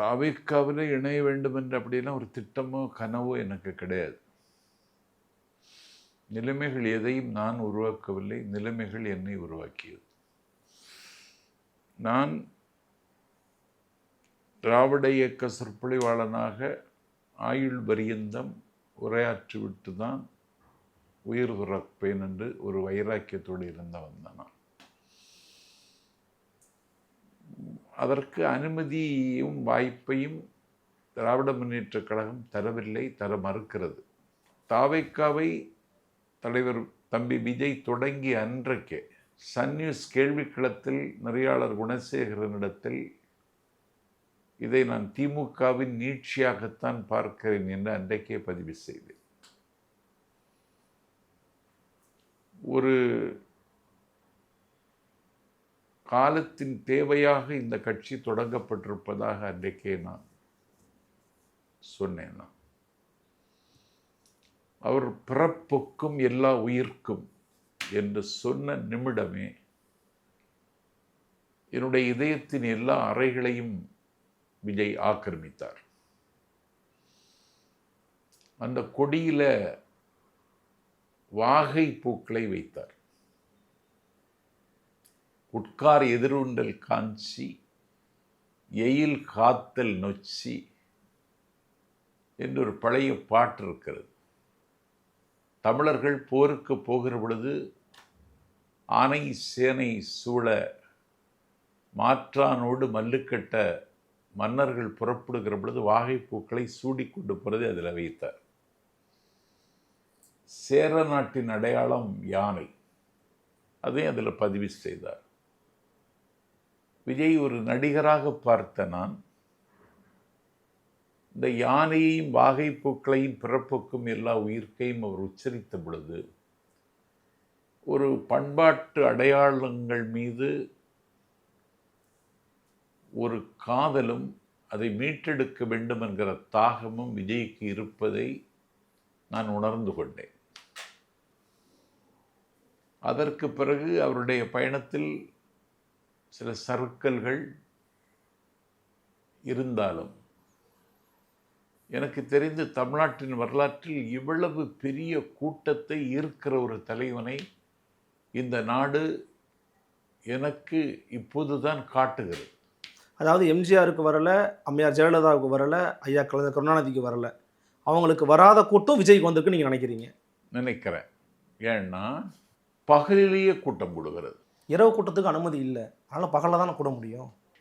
தாவிக்காவில் இணைய வேண்டும் என்று அப்படிலாம் ஒரு திட்டமோ கனவோ எனக்கு கிடையாது. நிலைமைகள் எதையும் நான் உருவாக்கவில்லை. நிலைமைகள் என்னை உருவாக்கியது. நான் திராவிட இயக்க சொற்பொழிவாளனாக ஆயுள் பரியந்தம் உரையாற்றிவிட்டு தான் உயிர் துறப்பேன் என்று ஒரு வைராக்கியத்தோடு இருந்தவன் தான் நான். அதற்கு அனுமதியும் வாய்ப்பையும் திராவிட முன்னேற்ற கழகம் தரவில்லை தர மறுக்கிறது. தாவைக்காவை தலைவர் தம்பி விஜய் தொடங்கி அன்றைக்கே சன் நியூஸ் கேள்விக்களத்தில் நெறியாளர் குணசேகரனிடத்தில் இதை நான் திமுகவின் நீட்சியாகத்தான் பார்க்கிறேன் என்று அன்றைக்கே பதிவு செய்தேன். ஒரு காலத்தின் தேவையாக இந்த கட்சி தொடங்கப்பட்டிருப்பதாக அன்றைக்கே நான் சொன்னேன் நான். அவர் பிறப்புக்கும் எல்லா உயிர்க்கும் என்று சொன்ன நிமிடமே என்னுடைய இதயத்தின் எல்லா அறைகளையும் விஜய் ஆக்கிரமித்தார். அந்த கொடியில வாகை பூக்களை வைத்தார். உட்கார் எதிருண்டல் காஞ்சி எயில் காத்தல் நொச்சி என்று ஒரு பழைய பாட்டு இருக்கிறது. தமிழர்கள் போருக்கு போகிற பொழுது ஆனை சேனை சூழ மாற்றானோடு மல்லுக்கட்ட மன்னர்கள் புறப்படுகிற பொழுது வாகைப்பூக்களை சூடிக்கொண்டு போகிறது அதில் வைத்தார். சேர நாட்டின் அடையாளம் யானை. அதையும் அதில் பதிவு செய்தார். விஜய் ஒரு நடிகராக பார்த்த நான் இந்த யானையையும் வாகைப்பூக்களையும் பிறப்புக்கும் எல்லா உயிர்க்கையும் அவர் உச்சரித்த பொழுது ஒரு பண்பாட்டு அடையாளங்கள் மீது ஒரு காதலும் அதை மீட்டெடுக்க வேண்டும் என்கிற தாகமும் விஜய்க்கு இருப்பதை நான் உணர்ந்து கொண்டேன். அதற்கு பிறகு அவருடைய பயணத்தில் சில சறுக்கல்கள் இருந்தாலும் எனக்கு தெரிந்து தமிழ்நாட்டின் வரலாற்றில் இவ்வளவு பெரிய கூட்டத்தை ஈர்க்கிற ஒரு தலைவனை இந்த நாடு எனக்கு இப்போதுதான் காட்டுகிறது. அதாவது எம்ஜிஆருக்கு வரல அம்மையார் ஜெயலலிதாவுக்கு வரல ஐயா கலைஞர் கருணாநிதிக்கு வரல. அவங்களுக்கு வராத கூட்டம் விஜய்க்கு வந்திருக்கு நீங்கள் நினைக்கிறீங்க? நினைக்கிறேன். ஏன்னா பகலிலேயே கூட்டம் கூடுகிறது இரவு கூட்டத்துக்கு அனுமதி இல்லை. அதனால் பகலில் தானே கூட முடியும்